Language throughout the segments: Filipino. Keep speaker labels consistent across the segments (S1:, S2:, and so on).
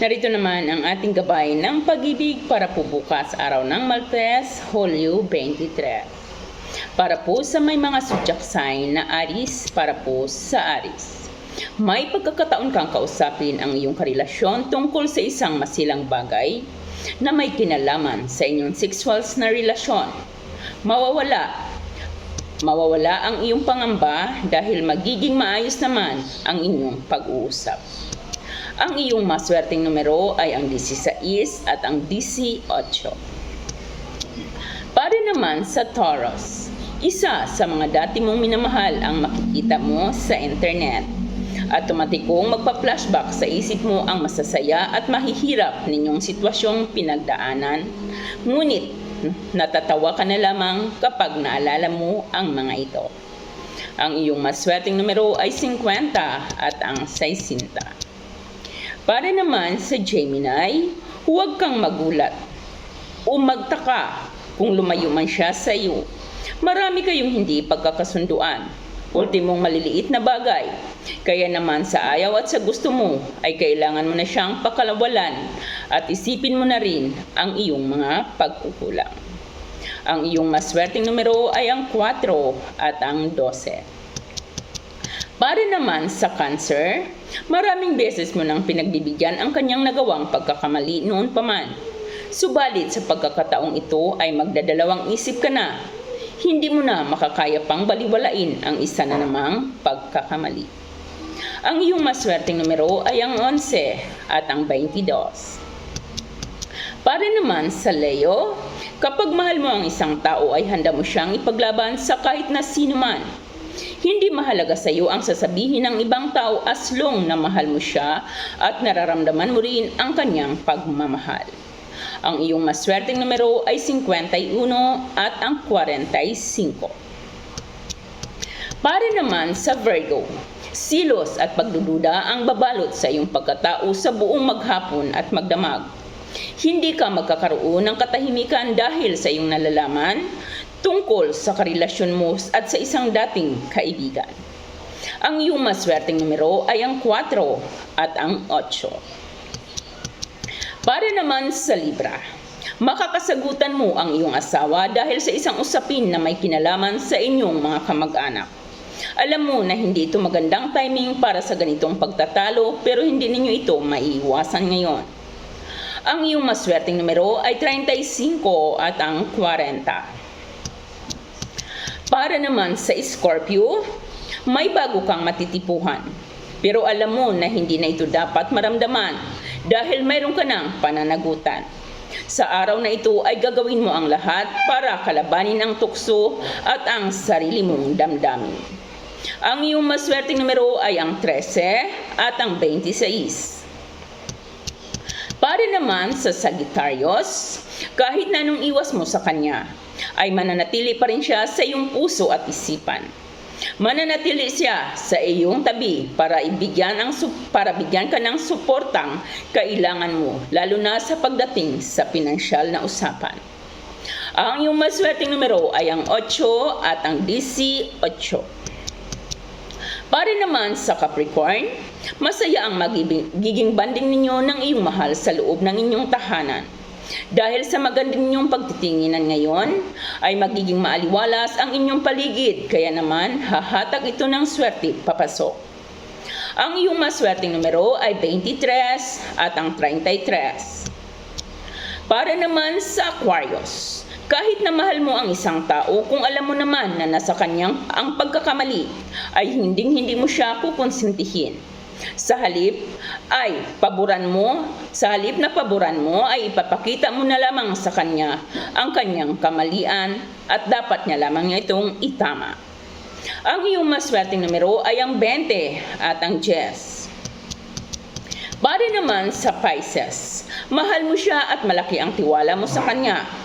S1: Narito naman ang ating gabay ng pag-ibig para po bukas araw ng Martes, Hulyo 23. Para po sa may mga zodiac sign na Aris, para po sa Aris. May pagkakataon kang kausapin ang iyong karelasyon tungkol sa isang masilang bagay na may kinalaman sa inyong sexuals na relasyon. Mawawala Mawawala ang iyong pangamba dahil magiging maayos naman ang inyong pag-uusap. Ang iyong maswerteng numero ay ang 16 at ang 18. Para naman sa Taurus, isa sa mga dati mong minamahal ang makikita mo sa internet. Automatikong magpa-flashback sa isip mo ang masasaya at mahihirap ninyong sitwasyong pinagdaanan. Ngunit natatawa ka na lamang kapag naalala mo ang mga ito. Ang iyong maswerteng numero ay 50 at ang 60. Para naman sa Gemini, huwag kang magulat o magtaka kung lumayo man siya sa iyo. Marami kayong hindi pagkakasunduan. Ultimong maliliit na bagay. Kaya naman sa ayaw at sa gusto mo ay kailangan mo na siyang pakalawalan at isipin mo na rin ang iyong mga pagkukulang. Ang iyong maswerteng numero ay ang 4 at ang 12. Para naman sa cancer, maraming beses mo nang pinagbibigyan ang kanyang nagawang pagkakamali noon pa man. Subalit sa pagkakataong ito ay magdadalawang isip ka na. Hindi mo na makakaya pang baliwalain ang isa na namang pagkakamali. Ang iyong maswerteng numero ay ang 11 at ang 22. Para naman sa Leo, kapag mahal mo ang isang tao ay handa mo siyang ipaglaban sa kahit na sino man. Hindi mahalaga sa iyo ang sasabihin ng ibang tao as long na mahal mo siya at nararamdaman mo rin ang kanyang pagmamahal. Ang iyong maswerteng numero ay 51 at ang 45. Para naman sa Virgo, silos at pagdududa ang babalot sa iyong pagkatao sa buong maghapon at magdamag. Hindi ka magkakaroon ng katahimikan dahil sa iyong nalalaman tungkol sa karelasyon mo at sa isang dating kaibigan. Ang iyong maswerteng numero ay ang 4 at ang 8. Para naman sa Libra, makakasagutan mo ang iyong asawa dahil sa isang usapin na may kinalaman sa inyong mga kamag-anak. Alam mo na hindi ito magandang timing para sa ganitong pagtatalo pero hindi ninyo ito maiiwasan ngayon. Ang iyong maswerteng numero ay 35 at ang 40. Para naman sa Scorpio, may bago kang matitipuhan. Pero alam mo na hindi na ito dapat maramdaman dahil mayroon ka ng pananagutan. Sa araw na ito ay gagawin mo ang lahat para kalabanin ang tukso at ang sarili mong damdamin. Ang iyong maswerteng numero ay ang 13 at ang 26. Para naman sa Sagittarius, kahit na anong iwas mo sa kanya, ay mananatili pa rin siya sa iyong puso at isipan. Mananatili siya sa iyong tabi para ibigyan ang para bigyan ka ng suportang kailangan mo lalo na sa pagdating sa pinansyal na usapan. Ang iyong maswerteng numero ay ang 8 at ang DC 8. Para naman sa Capricorn, masaya ang magiging banding ninyo ng iyong mahal sa loob ng inyong tahanan. Dahil sa magandang inyong pagtitinginan ngayon, ay magiging maaliwalas ang inyong paligid, kaya naman hahatag ito ng swerte papasok. Ang iyong maswerteng numero ay 23 at ang 33. Para naman sa Aquarius, kahit na mahal mo ang isang tao, kung alam mo naman na nasa kanyang ang pagkakamali, ay hinding-hindi mo siya kukonsintihin. Sa halip ay paboran mo, sa halip na paboran mo ay ipapakita mo na lamang sa kanya ang kanyang kamalian at dapat niya lamang niya itong itama. Ang iyong maswerteng numero ay ang 20 at ang 10. Para naman sa Pisces, mahal mo siya at malaki ang tiwala mo sa kanya.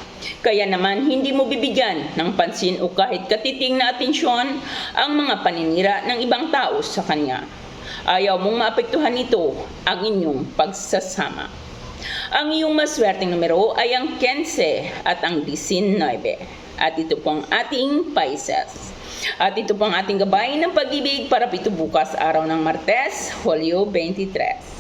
S1: Kaya naman hindi mo bibigyan ng pansin o kahit katiting na atensyon ang mga paninira ng ibang tao sa kanya. Ayaw mong maapektuhan nito ang inyong pagsasama. Ang iyong maswerteng numero ay ang 15 at ang 19. At ito po ang ating Pisces. At ito po ang ating gabay ng pag-ibig para pito bukas araw ng Martes, Hulyo 23.